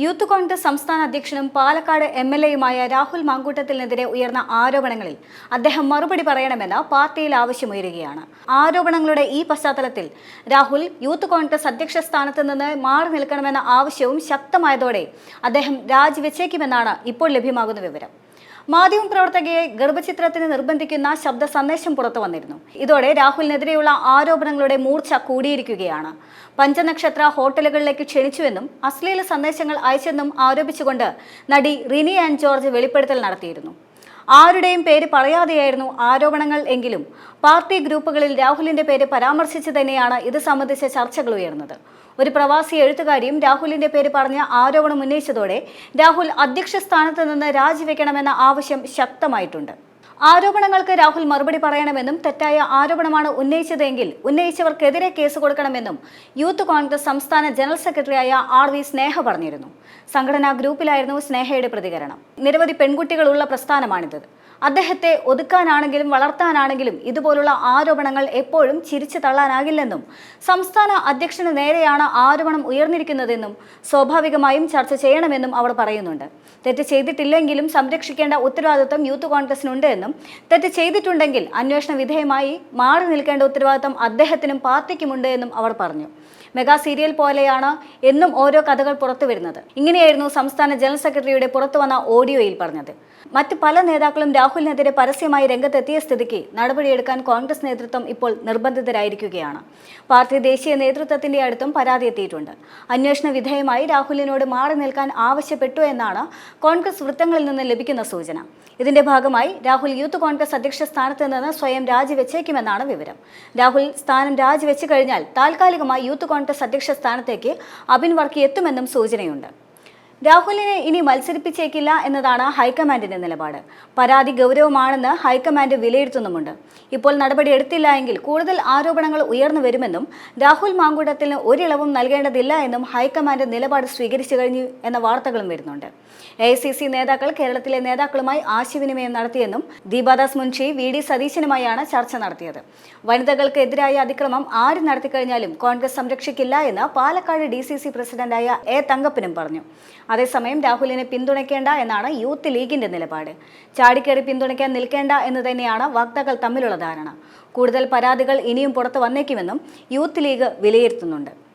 Youth Congress സംസ്ഥാന അധ്യക്ഷനും Palakkad M L എയുമായ രാഹുൽ മാങ്കൂട്ടത്തിനെതിരെ ഉയർന്ന ആരോപണങ്ങളിൽ അദ്ദേഹം മറുപടി പറയണമെന്ന് പാർട്ടിയിൽ ആവശ്യമുയരുകയാണ്. ആരോപണങ്ങളുടെ ഈ പശ്ചാത്തലത്തിൽ രാഹുൽ യൂത്ത് കോൺഗ്രസ് അധ്യക്ഷ സ്ഥാനത്ത് നിന്ന് മാറി നിൽക്കണമെന്ന ആവശ്യവും ശക്തമായതോടെ അദ്ദേഹം രാജിവെച്ചേക്കുമെന്നാണ് ഇപ്പോൾ ലഭ്യമാകുന്ന വിവരം. മാധ്യമപ്രവർത്തകയെ ഗർഭചിത്രത്തിന് നിർബന്ധിക്കുന്ന ശബ്ദ സന്ദേശം പുറത്തു വന്നിരുന്നു. ഇതോടെ രാഹുലിനെതിരെയുള്ള ആരോപണങ്ങളുടെ മൂർച്ച കൂടിയിരിക്കുകയാണ്. പഞ്ചനക്ഷത്ര ഹോട്ടലുകളിലേക്ക് ക്ഷണിച്ചുവെന്നും അശ്ലീല സന്ദേശങ്ങൾ അയച്ചെന്നും ആരോപിച്ചുകൊണ്ട് നടി റിനി ആൻഡ് ജോർജ് വെളിപ്പെടുത്തൽ നടത്തിയിരുന്നു. ആരുടെയും പേര് പറയാതെയായിരുന്നു ആരോപണങ്ങൾ എങ്കിലും പാർട്ടി ഗ്രൂപ്പുകളിൽ രാഹുലിന്റെ പേര് പരാമർശിച്ചു തന്നെയാണ് ഇത് സംബന്ധിച്ച ചർച്ചകൾ ഉയർന്നത്. ഒരു പ്രവാസി എഴുത്തുകാരിയും രാഹുലിന്റെ പേര് പറഞ്ഞ ആരോപണം ഉന്നയിച്ചതോടെ രാഹുൽ അധ്യക്ഷ സ്ഥാനത്ത് നിന്ന് രാജിവെക്കണമെന്ന ആവശ്യം ശക്തമായിട്ടുണ്ട്. ആരോപണങ്ങൾക്ക് രാഹുൽ മറുപടി പറയണമെന്നും തെറ്റായ ആരോപണമാണ് ഉന്നയിച്ചതെങ്കിൽ ഉന്നയിച്ചവർക്കെതിരെ കേസ് കൊടുക്കണമെന്നും യൂത്ത് കോൺഗ്രസ് സംസ്ഥാന ജനറൽ സെക്രട്ടറിയായ ആർ വി സ്നേഹ പറഞ്ഞിരുന്നു. സംഘടനാ ഗ്രൂപ്പിലായിരുന്നു സ്നേഹയുടെ പ്രതികരണം. നിരവധി പെൺകുട്ടികളുള്ള പ്രസ്ഥാനമാണിത്. അദ്ദേഹത്തെ ഒതുക്കാനാണെങ്കിലും വളർത്താനാണെങ്കിലും ഇതുപോലുള്ള ആരോപണങ്ങൾ എപ്പോഴും ചിരിച്ചു തള്ളാനാകില്ലെന്നും സംസ്ഥാന അധ്യക്ഷന് നേരെയാണ് ആരോപണം ഉയർന്നിരിക്കുന്നതെന്നും സ്വാഭാവികമായും ചർച്ച ചെയ്യണമെന്നും അവർ പറയുന്നുണ്ട്. തെറ്റ് ചെയ്തിട്ടില്ലെങ്കിലും സംരക്ഷിക്കേണ്ട ഉത്തരവാദിത്വം യൂത്ത് കോൺഗ്രസിനുണ്ട് എന്നും തെറ്റ് ചെയ്തിട്ടുണ്ടെങ്കിൽ അന്വേഷണ വിധേയമായി മാറി നിൽക്കേണ്ട ഉത്തരവാദിത്വം അദ്ദേഹത്തിനും പാർട്ടിക്കുമുണ്ട് എന്നും അവർ പറഞ്ഞു. മെഗാ സീരിയൽ പോലെയാണ് എന്നും ഓരോ കഥകൾ പുറത്തു വരുന്നത്. ഇങ്ങനെയായിരുന്നു സംസ്ഥാന ജനറൽ സെക്രട്ടറിയുടെ പുറത്തു വന്ന ഓഡിയോയിൽ പറഞ്ഞത്. മറ്റ് പല നേതാക്കളും രാഹുലിനെതിരെ പരസ്യമായി രംഗത്തെത്തിയ സ്ഥിതിക്ക് നടപടിയെടുക്കാൻ കോൺഗ്രസ് നേതൃത്വം ഇപ്പോൾ നിർബന്ധിതരായിരിക്കുകയാണ്. പാർട്ടി ദേശീയ നേതൃത്വത്തിന്റെ അടുത്തും പരാതി എത്തിയിട്ടുണ്ട്. അന്വേഷണ വിധേയമായി രാഹുലിനോട് മാറി നിൽക്കാൻ ആവശ്യപ്പെട്ടു എന്നാണ് കോൺഗ്രസ് വൃത്തങ്ങളിൽ നിന്ന് ലഭിക്കുന്ന സൂചന. ഇതിന്റെ ഭാഗമായി രാഹുൽ യൂത്ത് കോൺഗ്രസ് അധ്യക്ഷ സ്ഥാനത്ത് നിന്ന് സ്വയം രാജിവെച്ചേക്കുമെന്നാണ് വിവരം. രാഹുൽ സ്ഥാനം രാജിവെച്ചു കഴിഞ്ഞാൽ താൽക്കാലികമായി യൂത്ത് കോൺഗ്രസ് അധ്യക്ഷ സ്ഥാനത്തേക്ക് അബിൻ വർക്കി എത്തുമെന്നും സൂചനയുണ്ട്. രാഹുലിനെ ഇനി മത്സരിപ്പിച്ചേക്കില്ല എന്നതാണ് ഹൈക്കമാൻഡിന്റെ നിലപാട്. പരാതി ഗൗരവമാണെന്ന് ഹൈക്കമാൻഡ് വിലയിരുത്തുന്നുമുണ്ട്. ഇപ്പോൾ നടപടി എടുത്തില്ല എങ്കിൽ കൂടുതൽ ആരോപണങ്ങൾ ഉയർന്നു വരുമെന്നും രാഹുൽ മാങ്കൂട്ടത്തിന് ഒരിളവും നൽകേണ്ടതില്ല എന്നും ഹൈക്കമാൻഡ് നിലപാട് സ്വീകരിച്ചു കഴിഞ്ഞു എന്ന വാർത്തകളും വരുന്നുണ്ട്. എ നേതാക്കൾ കേരളത്തിലെ നേതാക്കളുമായി ആശയവിനിമയം നടത്തിയെന്നും ദീപാദാസ് മുൻഷി വി ഡി സതീശനുമായാണ് ചർച്ച നടത്തിയത്. വനിതകൾക്കെതിരായ അതിക്രമം ആര് നടത്തിക്കഴിഞ്ഞാലും കോൺഗ്രസ് സംരക്ഷിക്കില്ല എന്ന് പാലക്കാട് ഡി പ്രസിഡന്റായ എ തങ്കപ്പനും പറഞ്ഞു. അതേസമയം രാഹുലിനെ പിന്തുണയ്ക്കേണ്ട എന്നാണ് യൂത്ത് ലീഗിന്റെ നിലപാട്. ചാടിക്കേറി പിന്തുണയ്ക്കാൻ നിൽക്കേണ്ട എന്ന് തന്നെയാണ് വക്താക്കൾ തമ്മിലുള്ള ധാരണ. കൂടുതൽ പരാതികൾ ഇനിയും പുറത്തു വന്നേക്കുമെന്നും യൂത്ത് ലീഗ് വിലയിരുത്തുന്നുണ്ട്.